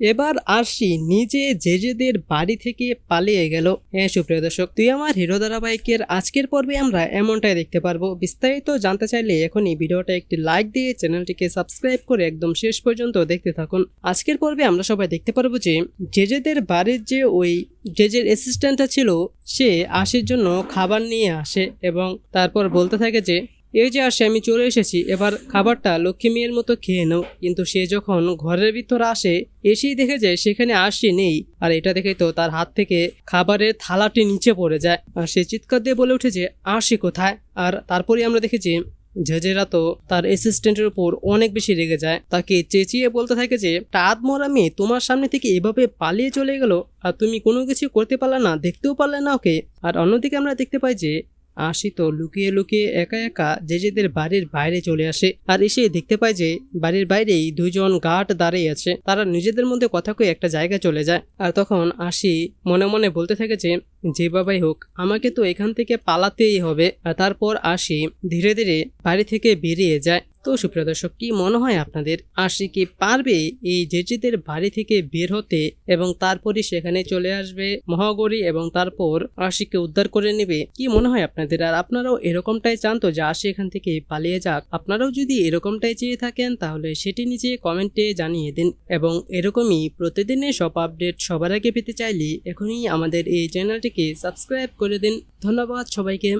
এবার আরশি নিজে জেজেদের বাড়ি থেকে পালিয়ে গেল। হ্যাঁ সুপ্রিয় দর্শক, তুই আমার হিরো ধারাবাহিকের আজকের পর্বে আমরা এমনটাই দেখতে পারব। বিস্তারিত জানতে চাইলে এখনই ভিডিওটা একটি লাইক দিয়ে চ্যানেলটিকে সাবস্ক্রাইব করে একদম শেষ পর্যন্ত দেখতে থাকুন। আজকের পর্বে আমরা সবাই দেখতে পারব যে, জেজেদের বাড়ির যে ওই জেজের অ্যাসিস্ট্যান্টটা ছিল, সে আশির জন্য খাবার নিয়ে আসে এবং তারপর বলতে থাকে যে এই যে আসে, আমি চলে এসেছি, এবার খাবারটা লক্ষ্মী মেয়ের মতো খেয়ে নাও। কিন্তু সে যখন ঘরের ভিতর আসে, এসেই দেখে যায় সেখানে আসি নেই। আর এটা দেখে তো তার হাত থেকে খাবারের থালাটি নিচে পড়ে যায়। আর সে চিৎকার দিয়ে বলে উঠে যে আসি কোথায়? আর তারপরে আমরা দেখেছি জেজেরা তো তার অ্যাসিস্ট্যান্টের উপর অনেক বেশি রেগে যায়। তাকে চেঁচিয়ে বলতে থাকে যে টাত মরা মেয়ে তোমার সামনে থেকে এভাবে পালিয়ে চলে গেল? আর তুমি কোনো কিছু করতে পারলে না, দেখতেও পারলে না ওকে? আর অন্যদিকে আমরা দেখতে পাই যে আশি তো লুকিয়ে লুকিয়ে একা একা জেজেদের বাড়ির বাইরে চলে আসে। আর এসে দেখতে পায় যে বাড়ির বাইরেই দুজন গার্ড দাঁড়িয়ে আছে। তারা নিজেদের মধ্যে কথা কয়ে একটা জায়গায় চলে যায়। আর তখন আশি মনে মনে বলতে থাকে যে যে বাবাই হোক, আমাকে তো এখান থেকে পালাতেই হবে। আর তারপর আশি ধীরে ধীরে বাড়ি থেকে বেরিয়ে যায়। তো সুপ্রিয় দর্শক, কি মনে হয় আপনাদের? আশি কি পারবে এই জেজেদের বাড়ি থেকে বের হতে এবং তারপরই সেখানে চলে আসবে মহাগরী এবং তারপর আশিকে উদ্ধার করে নেবে? কি মনে হয় আপনাদের? আর আপনারাও এরকমটাই চান তো যে আশি এখান থেকে পালিয়ে যাক? আপনারাও যদি এরকমটাই চেয়ে থাকেন, তাহলে সেটি নিচে কমেন্টে জানিয়ে দিন এবং এরকমই প্রতিদিনের সব আপডেট সবার আগে পেতে চাইলে এখনই আমাদের এই চ্যানেলটিকে সাবস্ক্রাইব করে দিন। ধন্যবাদ সবাইকে।